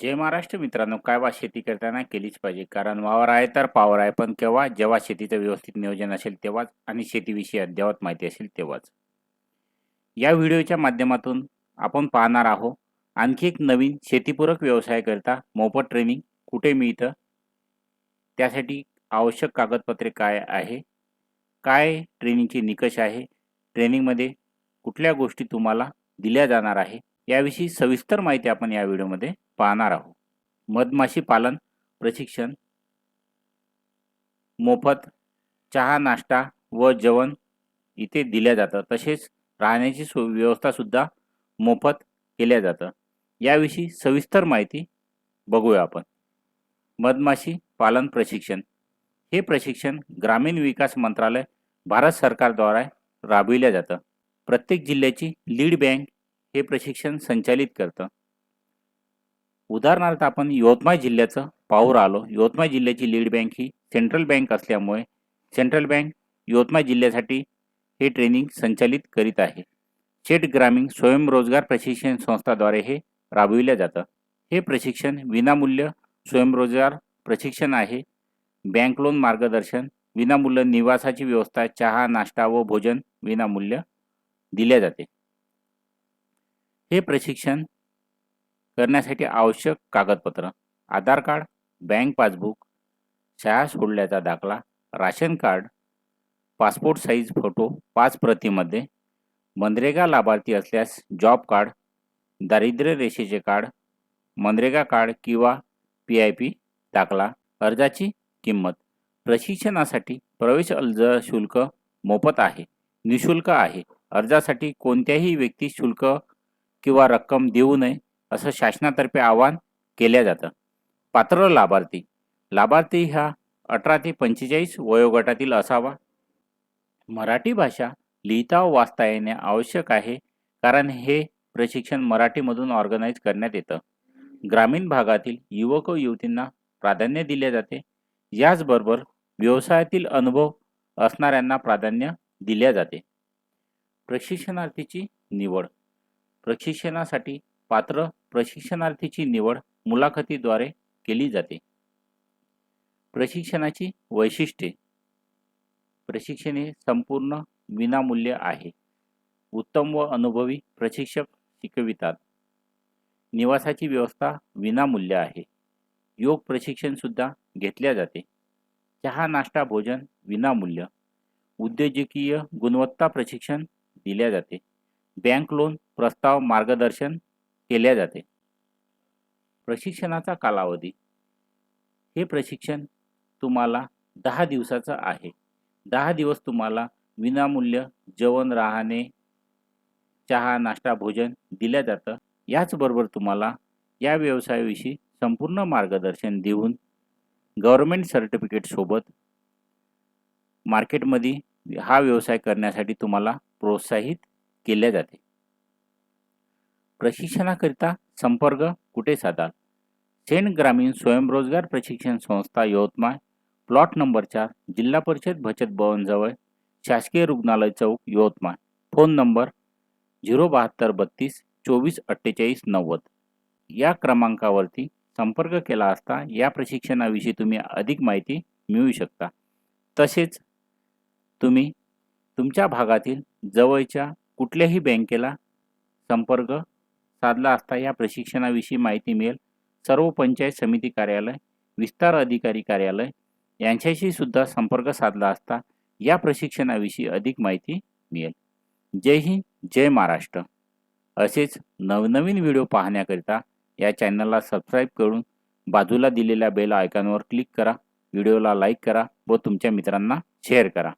जय महाराष्ट्र मित्रांनो. काय वा शेती करताना केलीच पाहिजे. कारण वावर आहे तर पावर आहे. पण केव्हा जेव्हा शेतीचं व्यवस्थित नियोजन असेल तेव्हाच आणि शेतीविषयी अद्ययावत माहिती असेल तेव्हाच. या व्हिडिओच्या माध्यमातून आपण पाहणार आहोत आणखी एक नवीन शेतीपूरक व्यवसायाकरिता मोफत ट्रेनिंग कुठे मिळतं? त्यासाठी आवश्यक कागदपत्रे काय आहे? काय ट्रेनिंगचे निकष आहे? ट्रेनिंगमध्ये कुठल्या गोष्टी तुम्हाला दिल्या जाणार आहे? याविषयी सविस्तर माहिती आपण या व्हिडिओमध्ये पाहणार आहोत. मधमाशी पालन प्रशिक्षण मोफत चहा नाश्ता व जेवण इथे दिल्या जातं. तसेच राहण्याची सो व्यवस्थासुद्धा मोफत केल्या जातं. याविषयी सविस्तर माहिती बघूया आपण. मधमाशी पालन प्रशिक्षण. हे प्रशिक्षण ग्रामीण विकास मंत्रालय भारत सरकारद्वारे राबविल्या जातं. प्रत्येक जिल्ह्याची लीड बँक हे प्रशिक्षण संचालित करतं. उदाहरणार्थ आपण यवतमाळ जिल्ह्याचं पाहूर आलो. यवतमाळ जिल्ह्याची लीड बँक ही सेंट्रल बँक असल्यामुळे सेंट्रल बँक यवतमाळ जिल्ह्यासाठी हे ट्रेनिंग संचालित करीत आहे. शेट ग्रामीण स्वयंरोजगार प्रशिक्षण संस्थाद्वारे हे राबविलं जातं. हे प्रशिक्षण विनामूल्य स्वयंरोजगार प्रशिक्षण आहे. बँक लोन मार्गदर्शन विनामूल्य निवासाची व्यवस्था चहा नाश्ता व भोजन विनामूल्य दिले जाते. हे प्रशिक्षण करण्यासाठी आवश्यक कागदपत्र आधार कार्ड बँक पासबुक शाळा सोडल्याचा दाखला ration card passport size photo पाच प्रतीमध्ये मनरेगा लाभार्थी असल्यास जॉब कार्ड दारिद्र्य रेषेचे कार्ड मनरेगा कार्ड किंवा पी आय पी दाखला अर्जाची किंमत. प्रशिक्षणासाठी प्रवेश अर्ज शुल्क मोफत आहे निशुल्क आहे. अर्जासाठी कोणत्याही व्यक्ती शुल्क किंवा रक्कम देऊ नये असं शासनातर्फे आवाहन केल्या जातं. पात्र लाभार्थी. लाभार्थी हा अठरा ते पंचेचाळीस वयोगटातील असावा. मराठी भाषा लिहिता व वाचता येणे आवश्यक आहे कारण हे प्रशिक्षण मराठीमधून ऑर्गनाईज करण्यात येतं. ग्रामीण भागातील युवक व युवतींना प्राधान्य दिले जाते. याचबरोबर व्यवसायातील अनुभव असणाऱ्यांना प्राधान्य दिले जाते. प्रशिक्षणार्थीची निवड. प्रशिक्षणासाठी पात्र प्रशिक्षणार्थीची निवड मुलाखतीद्वारे केली जाते. प्रशिक्षणाची वैशिष्ट्ये. प्रशिक्षण हे संपूर्ण विनामूल्य आहे. उत्तम व अनुभवी प्रशिक्षक शिकवितात. निवासाची व्यवस्था विनामूल्य आहे. योग प्रशिक्षणसुद्धा घेतल्या जाते. चहा नाश्ता भोजन विनामूल्य. उद्योजकीय गुणवत्ता प्रशिक्षण दिल्या जाते. बँक लोन प्रस्ताव मार्गदर्शन केल्या जाते. प्रशिक्षणाचा कालावधी. हे प्रशिक्षण तुम्हाला दहा दिवसाचं आहे. दहा दिवस तुम्हाला विनामूल्य जेवण राहणे चहा नाश्ता भोजन दिलं जातं. याचबरोबर तुम्हाला या व्यवसायाविषयी संपूर्ण मार्गदर्शन देऊन गव्हर्मेंट सर्टिफिकेटसोबत मार्केटमध्ये हा व्यवसाय करण्यासाठी तुम्हाला प्रोत्साहित केले जाते. प्रशिक्षणाकरिता संपर्क कुठे साधाल? सेंट ग्रामीण स्वयंरोजगार प्रशिक्षण संस्था यवतमाळ प्लॉट नंबर चार जिल्हा परिषद बचत भवनजवळ शासकीय रुग्णालय चौक यवतमाळ. फोन नंबर झिरो बहात्तर बत्तीस चोवीस अठ्ठेचाळीस नव्वद. या क्रमांकावरती संपर्क केला असता या प्रशिक्षणाविषयी तुम्ही अधिक माहिती मिळवू शकता. तसेच तुम्ही तुमच्या भागातील जवळच्या कुठल्याही बँकेला संपर्क साधला असता या प्रशिक्षणाविषयी माहिती मिळेल. सर्व पंचायत समिती कार्यालय विस्तार अधिकारी कार्यालय यांच्याशी सुद्धा संपर्क साधला असता या प्रशिक्षणाविषयी अधिक माहिती मिळेल. जय हिंद जय महाराष्ट्र. असेच नवनवीन व्हिडिओ पाहण्याकरिता या चॅनलला सबस्क्राईब करून बाजूला दिलेल्या बेल आयकॉनवर क्लिक करा. व्हिडिओला लाईक करा व तुमच्या मित्रांना शेअर करा.